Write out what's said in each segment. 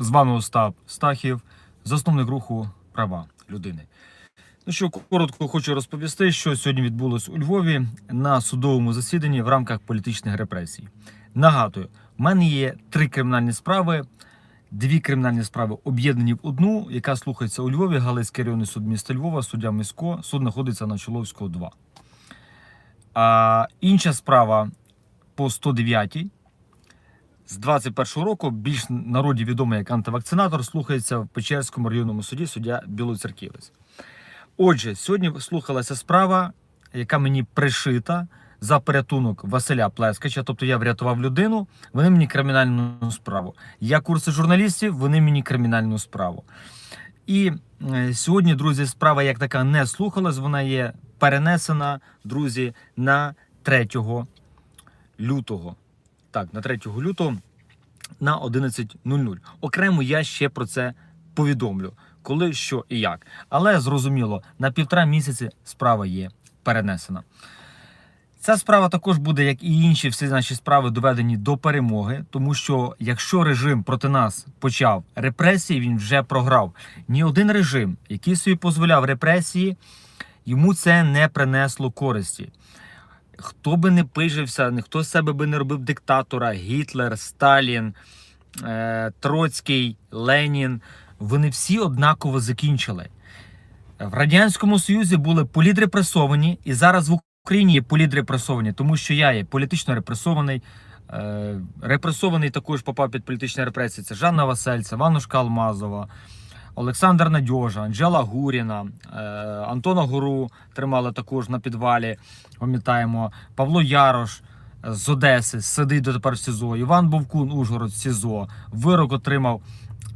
З вами Остап Стахів, засновник руху права людини. Ну що, коротко хочу розповісти, що сьогодні відбулось у Львові на судовому засіданні в рамках політичних репресій. Нагадую, в мене є три кримінальні справи. Дві кримінальні справи об'єднані в одну, яка слухається у Львові, Галицький районний суд міста Львова, суддя Місько. Суд знаходиться на Чоловського 2. А інша справа по 109 з 21 року більш народі відомий як антивакцинатор слухається в Печерському районному суді суддя Білоцерківець. Отже, сьогодні слухалася справа, яка мені пришита за порятунок Василя Плескача. Тобто я врятував людину, вони мені кримінальну справу. Я курси журналістів, вони мені кримінальну справу. І е, сьогодні, друзі, справа як така не слухалась, вона є перенесена, друзі, на 3 лютого. Так, на 3 лютого на 11.00. Окремо я ще про це повідомлю, коли, що і як. Але зрозуміло, на півтора місяці справа є перенесена. Ця справа також буде, як і інші всі наші справи, доведені до перемоги, тому що якщо режим проти нас почав репресії, він вже програв. Ні один режим, який собі дозволяв репресії, йому це не принесло користі. Хто би не пижився, ніхто з себе би не робив диктатора, Гітлер, Сталін, е, Троцький, Ленін, вони всі однаково закінчили. В Радянському Союзі були політрепресовані, і зараз в Україні є політрепресовані, тому що я є політично репресований. Е, репресований також попав під політичні репресії. Це Жанна Васильця, Ванушка Алмазова, Олександр Надьожа, Анжела Гуріна, е, Антона Гуру тримали також на підвалі. Пам'ятаємо, Павло Ярош з Одеси сидить дотепер в СІЗО. Іван Бовкун, Ужгород, СІЗО. Вирок отримав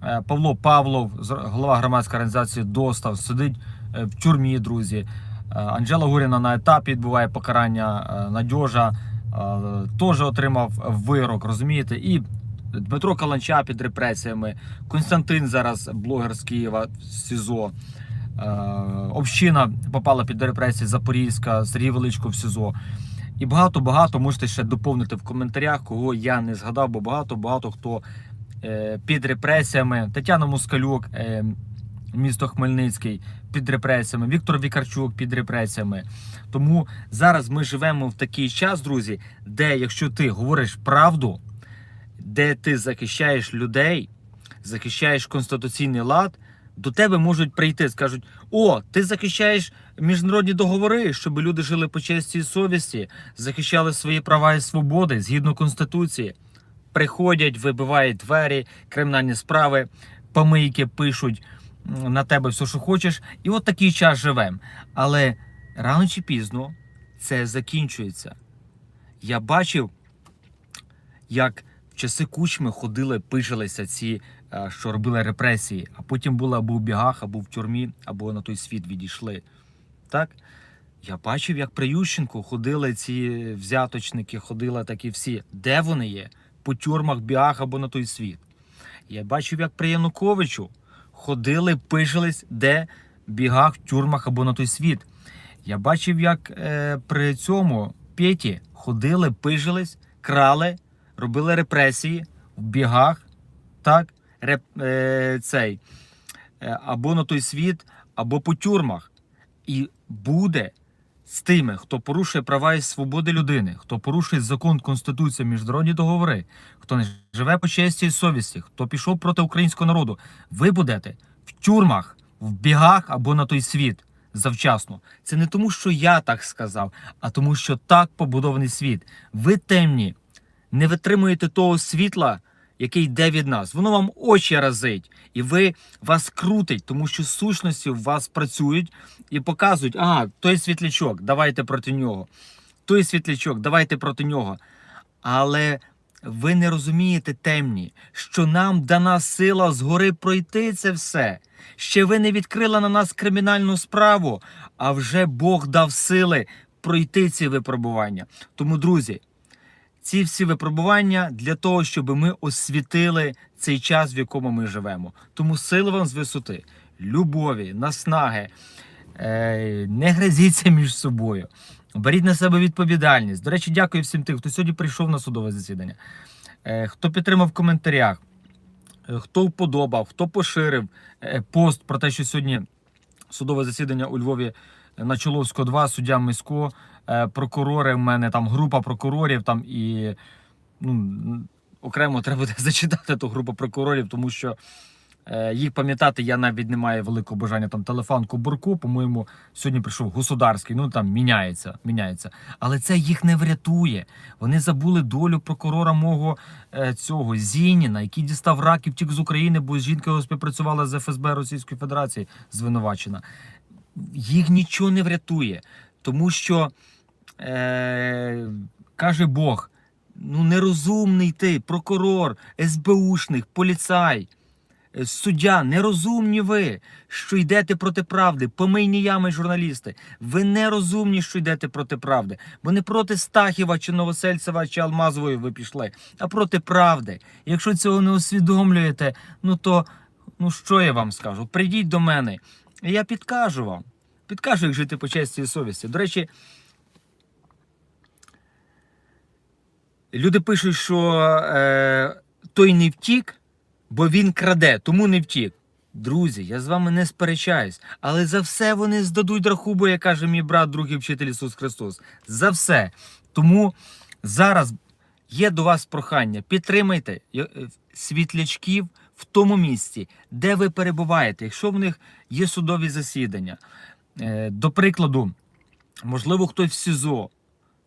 е, Павло Павлов, голова громадської організації Достав, сидить е, в тюрмі, друзі. Е, Анжела Гуріна на етапі відбуває покарання. е, Надьожа е, теж отримав вирок, розумієте? І Дмитро Каланча під репресіями, Константин зараз блогер з Києва СІЗО. Е, Община попала під репресії Запорізька, Сергій Величко в СІЗО. І багато-багато можете ще доповнити в коментарях, кого я не згадав, бо багато-багато хто е, під репресіями. Тетяна Москалюк, е, місто Хмельницький, під репресіями, Віктор Вікарчук під репресіями. Тому зараз ми живемо в такий час, друзі, де якщо ти говориш правду, де ти захищаєш людей, захищаєш конституційний лад, до тебе можуть прийти, скажуть: О, ти захищаєш міжнародні договори, щоб люди жили по честі і совісті, захищали свої права і свободи згідно конституції. Приходять, вибивають двері, кримінальні справи, помийки пишуть на тебе все, що хочеш. І от такий час живемо. Але рано чи пізно це закінчується. Я бачив, як в часи кучми ходили, пижилися ці, е, що робили репресії, а потім були або в бігах, або в тюрмі, або на той світ відійшли. Так? Я бачив, як при Ющенку ходили ці взяточники, ходили такі всі. Де вони є? По тюрмах, бігах або на той світ. Я бачив, як при Януковичу ходили, пижились, де бігах, в тюрмах або на той світ. Я бачив, як е, при цьому Петі ходили, пижились, крали, робили репресії в бігах, так, реп, е, цей, е, або на той світ, або по тюрмах. І буде з тими, хто порушує права і свободи людини, хто порушує закон, конституцію, міжнародні договори, хто не живе по честі і совісті, хто пішов проти українського народу, ви будете в тюрмах, в бігах або на той світ завчасно. Це не тому, що я так сказав, а тому, що так побудований світ. Ви темні, не витримуєте того світла, який йде від нас. Воно вам очі разить, і ви вас крутить, тому що сущності в вас працюють і показують, ага, той світлячок, давайте проти нього. Той світлячок, давайте проти нього. Але ви не розумієте темні, що нам дана сила згори пройти це все. Ще ви не відкрили на нас кримінальну справу, а вже Бог дав сили пройти ці випробування. Тому, друзі, ці всі випробування для того, щоб ми освітили цей час, в якому ми живемо. Тому сили вам з висоти, любові, наснаги, е, не гризіться між собою. Беріть на себе відповідальність. До речі, дякую всім тим, хто сьогодні прийшов на судове засідання, е, хто підтримав в коментарях. е, хто вподобав, хто поширив пост про те, що сьогодні судове засідання у Львові на Чоловського 2, суддя Мисько, прокурори. В мене там група прокурорів там і ну, окремо треба буде зачитати ту групу прокурорів, тому що е, їх пам'ятати я навіть не маю великого бажання. Там телефон Кубурку, по-моєму, сьогодні прийшов государський, ну там міняється, міняється. Але це їх не врятує. Вони забули долю прокурора мого е, цього Зініна, який дістав рак і втік з України, бо жінка його співпрацювала з ФСБ Російської Федерації, звинувачена. Їх нічого не врятує, тому що е, каже Бог: ну нерозумний ти, прокурор, СБУшник, поліцай. е, Суддя, нерозумні ви, що йдете проти правди, помийні ями журналісти. Ви нерозумні, що йдете проти правди. Бо не проти Стахіва, чи Новосельцева, чи Алмазової ви пішли, а проти правди. Якщо цього не усвідомлюєте, ну то ну що я вам скажу? Прийдіть до мене, і я підкажу вам. Підкажу, як жити по честі і совісті. До речі, люди пишуть, що е, той не втік, бо він краде, тому не втік. Друзі, я з вами не сперечаюсь, але за все вони здадуть рахубу, як каже мій брат, другий вчитель Ісус Христос. За все. Тому зараз є до вас прохання. Підтримайте е, е, світлячків в тому місці, де ви перебуваєте, якщо в них є судові засідання. Е, До прикладу, можливо, хтось в СІЗО,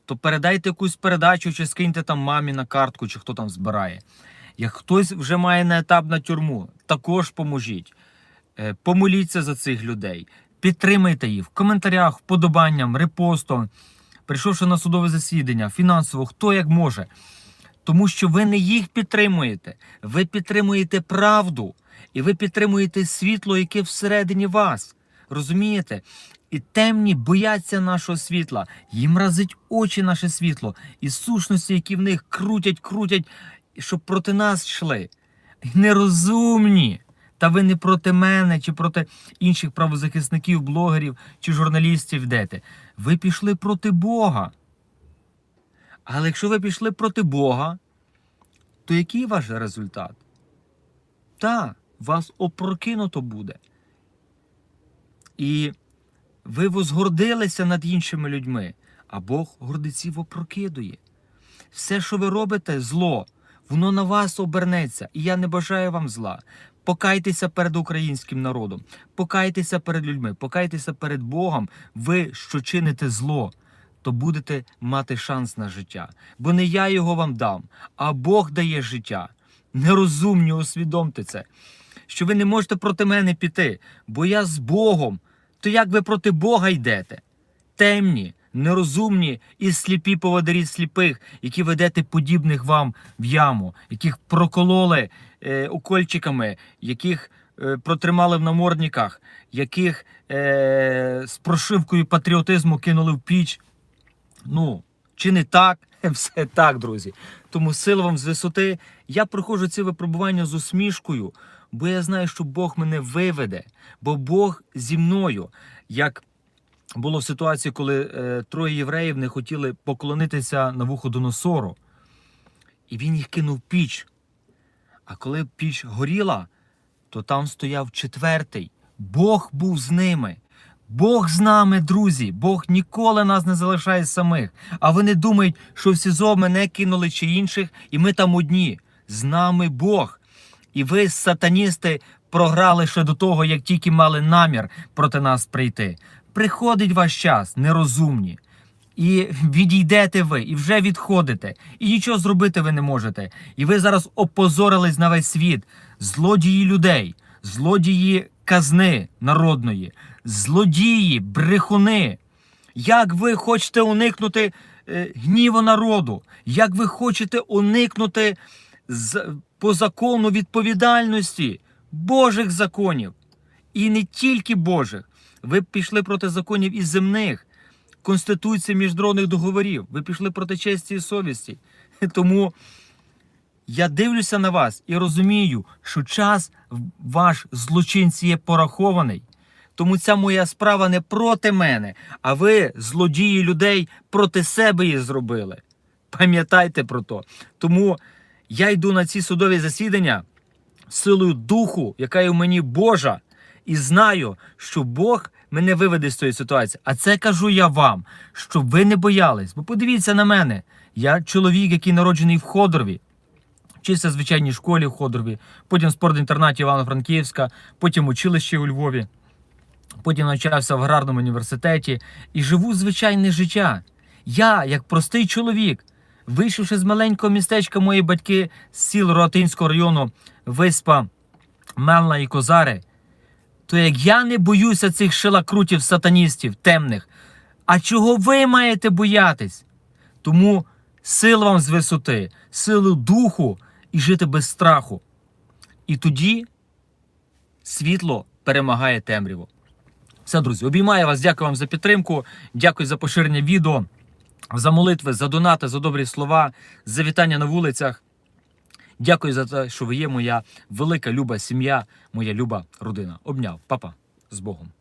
то передайте якусь передачу чи скиньте там мамі на картку, чи хто там збирає. Як хтось вже має на етап на тюрму, також поможіть. Е, Помоліться за цих людей, підтримайте їх в коментарях, вподобанням, репостом, прийшовши на судове засідання, фінансово, хто як може. Тому що ви не їх підтримуєте, ви підтримуєте правду, і ви підтримуєте світло, яке всередині вас. Розумієте? І темні бояться нашого світла, їм разить очі наше світло, і сущності, які в них крутять, крутять, щоб проти нас йшли. Нерозумні. Та ви не проти мене, чи проти інших правозахисників, блогерів чи журналістів йдете. Ви пішли проти Бога. Але якщо ви пішли проти Бога, то який ваш результат? Та, вас опрокинуто буде. І ви возгордилися над іншими людьми, а Бог гордеців опрокидує. Все, що ви робите, зло, воно на вас обернеться. І я не бажаю вам зла. Покайтеся перед українським народом, покайтеся перед людьми, покайтеся перед Богом. Ви, що чините зло, то будете мати шанс на життя. Бо не я його вам дам, а Бог дає життя. Нерозумні, усвідомте це, що ви не можете проти мене піти, бо я з Богом. То як ви проти Бога йдете? Темні, нерозумні і сліпі поводарі сліпих, які ведете подібних вам в яму, яких прокололи е, укольчиками, яких е, протримали в намордниках, яких е, з прошивкою патріотизму кинули в піч. Ну, чи не так? Все так, друзі. Тому сила вам з висоти. Я проходжу ці випробування з усмішкою, бо я знаю, що Бог мене виведе, бо Бог зі мною. Як було в ситуації, коли е, троє євреїв не хотіли поклонитися на вухо до носору, і він їх кинув піч. А коли піч горіла, то там стояв четвертий. Бог був з ними. Бог з нами, друзі. Бог ніколи нас не залишає самих. А вони думають, що в СІЗО мене кинули чи інших, і ми там одні. З нами Бог. І ви, сатаністи, програли ще до того, як тільки мали намір проти нас прийти. Приходить ваш час, нерозумні. І відійдете ви, і вже відходите, і нічого зробити ви не можете. І ви зараз опозорились на весь світ. Злодії людей, злодії казни народної, злодії, брехуни. Як ви хочете уникнути е, гніву народу? Як ви хочете уникнути з, по закону відповідальності Божих законів? І не тільки Божих. Ви пішли проти законів і земних, Конституції міжнародних договорів. Ви пішли проти честі і совісті. Тому я дивлюся на вас і розумію, що час ваш злочинці є порахований. Тому ця моя справа не проти мене, а ви, злодії людей, проти себе її зробили. Пам'ятайте про то. Тому я йду на ці судові засідання силою духу, яка є в мені Божа, і знаю, що Бог мене виведе з цієї ситуації. А це кажу я вам, щоб ви не боялись. Бо подивіться на мене. Я чоловік, який народжений в Ходорові. Вчився в звичайній школі в Ходорові, потім в спортінтернаті Івано-Франківська, потім училище у Львові, потім навчався в аграрному університеті і живу звичайне життя. Я, як простий чоловік, вийшовши з маленького містечка, мої батьки з сіл Ротинського району, Виспа, Мелна і Козари, то як я не боюся цих шилакрутів сатаністів темних, а чого ви маєте боятись? Тому сил вам з висоти, силу духу і жити без страху. І тоді світло перемагає темряву. Все, друзі, обіймаю вас, дякую вам за підтримку, дякую за поширення відео, за молитви, за донати, за добрі слова, за вітання на вулицях. Дякую за те, що ви є моя велика люба сім'я, моя люба родина. Обняв, папа, з Богом.